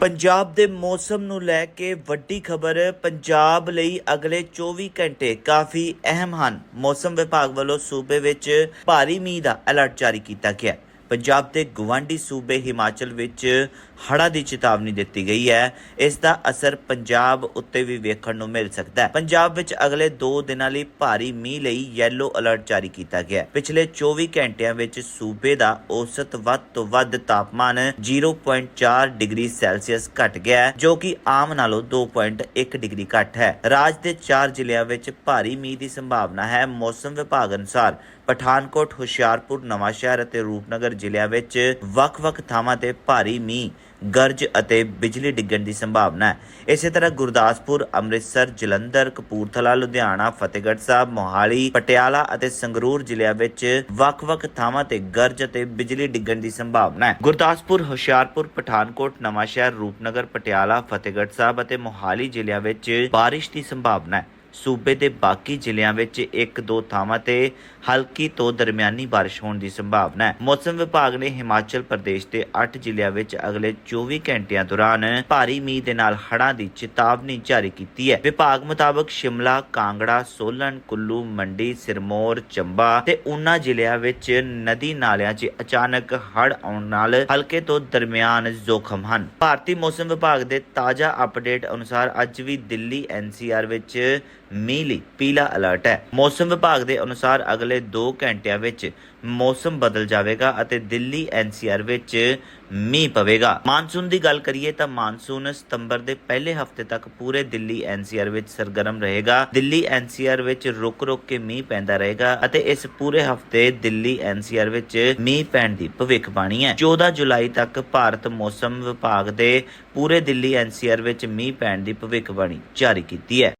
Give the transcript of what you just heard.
ਪੰਜਾਬ ਦੇ ਮੌਸਮ ਨੂੰ ਲੈ ਕੇ ਵੱਡੀ ਖਬਰ ਪੰਜਾਬ ਲਈ ਅਗਲੇ 24 ਘੰਟੇ ਕਾਫੀ ਅਹਿਮ ਹਨ। ਮੌਸਮ ਵਿਭਾਗ ਵੱਲੋਂ ਸੂਬੇ ਵਿੱਚ ਭਾਰੀ ਮੀਂਹ ਦਾ ਅਲਰਟ ਜਾਰੀ ਕੀਤਾ ਗਿਆ ਹੈ। ਪੰਜਾਬ ਦੇ ਗਵਾਂਢੀ ਸੂਬੇ ਹਿਮਾਚਲ ਵਿੱਚ ਹੜ੍ਹਾਂ ਦੀ ਚੇਤਾਵਨੀ ਦਿੱਤੀ ਗਈ ਹੈ। ਇਸ ਦਾ ਅਸਰ ਪੰਜਾਬ ਉੱਤੇ ਵੀ ਵੇਖਣ ਨੂੰ ਮਿਲ ਸਕਦਾ ਹੈ। ਪੰਜਾਬ ਵਿੱਚ ਅਗਲੇ 2 ਦਿਨਾਂ ਲਈ ਭਾਰੀ ਮੀਂਹ ਲਈ ਯੈਲੋ ਅਲਰਟ ਜਾਰੀ ਕੀਤਾ ਗਿਆ ਹੈ। ਪਿਛਲੇ 24 ਘੰਟਿਆਂ ਵਿੱਚ ਸੂਬੇ ਦਾ ਔਸਤ ਵੱਧ ਤੋਂ ਵੱਧ ਤਾਪਮਾਨ 0.4 ਡਿਗਰੀ ਸੈਲਸੀਅਸ ਘਟ ਗਿਆ ਹੈ, ਜੋ ਕਿ ਆਮ ਨਾਲੋਂ 2.1 ਡਿਗਰੀ ਘੱਟ ਹੈ। ਰਾਜ ਦੇ 4 ਜ਼ਿਲ੍ਹਿਆਂ ਵਿੱਚ ਭਾਰੀ ਮੀਂਹ ਦੀ ਸੰਭਾਵਨਾ ਹੈ। ਮੌਸਮ ਵਿਭਾਗ ਅਨੁਸਾਰ ਪਠਾਨਕੋਟ, ਹੁਸ਼ਿਆਰਪੁਰ, ਨਵਾਂਸ਼ਹਿਰ ਅਤੇ ਰੂਪਨਗਰ ਜ਼ਿਲ੍ਹਿਆਂ ਵਿੱਚ ਵੱਖ-ਵੱਖ ਥਾਵਾਂ ਤੇ ਭਾਰੀ ਮੀਂਹ, ਗਰਜ ਅਤੇ ਬਿਜਲੀ ਡਿੱਗਣ ਦੀ ਸੰਭਾਵਨਾ ਹੈ। ਇਸੇ ਤਰ੍ਹਾਂ ਗੁਰਦਾਸਪੁਰ, ਅੰਮ੍ਰਿਤਸਰ, ਜਲੰਧਰ, ਕਪੂਰਥਲਾ, ਲੁਧਿਆਣਾ, ਫਤਿਹਗੜ੍ਹ ਸਾਹਿਬ, ਮੋਹਾਲੀ, ਪਟਿਆਲਾ ਅਤੇ ਸੰਗਰੂਰ ਜ਼ਿਲ੍ਹਿਆਂ ਵਿੱਚ ਵੱਖ-ਵੱਖ ਥਾਵਾਂ ਤੇ ਗਰਜ ਅਤੇ ਬਿਜਲੀ ਡਿੱਗਣ ਦੀ ਸੰਭਾਵਨਾ ਹੈ। ਗੁਰਦਾਸਪੁਰ, ਹੁਸ਼ਿਆਰਪੁਰ, ਪਠਾਨਕੋਟ, ਨਵਾਂਸ਼ਹਿਰ, ਰੂਪਨਗਰ, ਪਟਿਆਲਾ, ਫਤਿਹਗੜ੍ਹ ਸਾਹਿਬ ਅਤੇ ਮੋਹਾਲੀ ਜ਼ਿਲ੍ਹਿਆਂ ਵਿੱਚ ਬਾਰਿਸ਼ ਦੀ ਸੰਭਾਵਨਾ ਹੈ। ਸੂਬੇ ਦੇ ਬਾਕੀ ਜ਼ਿਲ੍ਹਿਆਂ ਵਿੱਚ ਇੱਕ ਦੋ ਥਾਵਾਂ ਤੇ ਹਲਕੀ ਤੋਂ ਦਰਮਿਆਨੀ ਬਾਰਿਸ਼ ਹੋਣ ਦੀ ਸੰਭਾਵਨਾ ਹੈ। ਮੌਸਮ ਵਿਭਾਗ ਨੇ ਹਿਮਾਚਲ ਪ੍ਰਦੇਸ਼ ਦੇ 8 ਜ਼ਿਲ੍ਹਿਆਂ ਵਿੱਚ ਅਗਲੇ 24 ਘੰਟਿਆਂ ਦੌਰਾਨ ਭਾਰੀ ਮੀਂਹ ਦੇ ਨਾਲ ਹੜ੍ਹਾਂ ਦੀ ਚੇਤਾਵਨੀ ਜਾਰੀ ਕੀਤੀ ਹੈ। ਵਿਭਾਗ ਮੁਤਾਬਕ ਸ਼ਿਮਲਾ, ਕਾਂਗੜਾ, ਸੋਲਨ, ਕੁੱਲੂ, ਮੰਡੀ, ਸਿਰਮੌਰ, ਚੰਬਾ ਤੇ ਉਨਾ ਜ਼ਿਲ੍ਹਿਆਂ ਵਿੱਚ ਨਦੀ ਨਾਲਿਆਂ 'ਚ ਅਚਾਨਕ ਹੜ੍ਹ ਆਉਣ ਨਾਲ ਹਲਕੇ ਤੋਂ ਦਰਮਿਆਨ ਜ਼ੋਖਮ ਹਨ। ਭਾਰਤੀ ਮੌਸਮ ਵਿਭਾਗ ਦੇ ਤਾਜ਼ਾ ਅਪਡੇਟ ਅਨੁਸਾਰ ਅੱਜ ਵੀ ਦਿੱਲੀ ਐਨਸੀਆਰ ਵਿੱਚ ਮੀਂਹ ਲਈ ਪੀਲਾ ਅਲਰਟ ਹੈ। ਮੌਸਮ ਵਿਭਾਗ ਦੇ ਅਨੁਸਾਰ ਅਗਲੇ 2 ਘੰਟਿਆਂ ਵਿੱਚ ਮੌਸਮ ਬਦਲ ਜਾਵੇਗਾ ਅਤੇ ਦਿੱਲੀ ਐਨਸੀਆਰ ਵਿੱਚ ਮੀਂਹ ਪਵੇਗਾ। ਮਾਨਸੂਨ ਦੀ ਗੱਲ ਕਰੀਏ ਤਾਂ ਮਾਨਸੂਨ ਸਤੰਬਰ ਦੇ ਪਹਿਲੇ ਹਫ਼ਤੇ ਤੱਕ ਪੂਰੇ ਦਿੱਲੀ ਐਨਸੀਆਰ ਵਿੱਚ ਸਰਗਰਮ ਰਹੇਗਾ। ਦਿੱਲੀ ਐਨਸੀਆਰ ਵਿੱਚ ਰੁਕ-ਰੁਕ ਕੇ ਮੀਂਹ ਪੈਂਦਾ ਰਹੇਗਾ ਅਤੇ ਇਸ ਪੂਰੇ ਹਫ਼ਤੇ ਦਿੱਲੀ ਐਨਸੀਆਰ ਵਿੱਚ ਮੀਂਹ ਪੈਣ ਦੀ ਭਵਿੱਖਬਾਣੀ ਹੈ। 14 ਜੁਲਾਈ ਤੱਕ ਭਾਰਤ ਮੌਸਮ ਵਿਭਾਗ ਦੇ ਪੂਰੇ ਦਿੱਲੀ ਐਨਸੀਆਰ ਵਿੱਚ ਮੀਂਹ ਪੈਣ ਦੀ ਭਵਿੱਖਬਾਣੀ ਜਾਰੀ ਕੀਤੀ ਹੈ।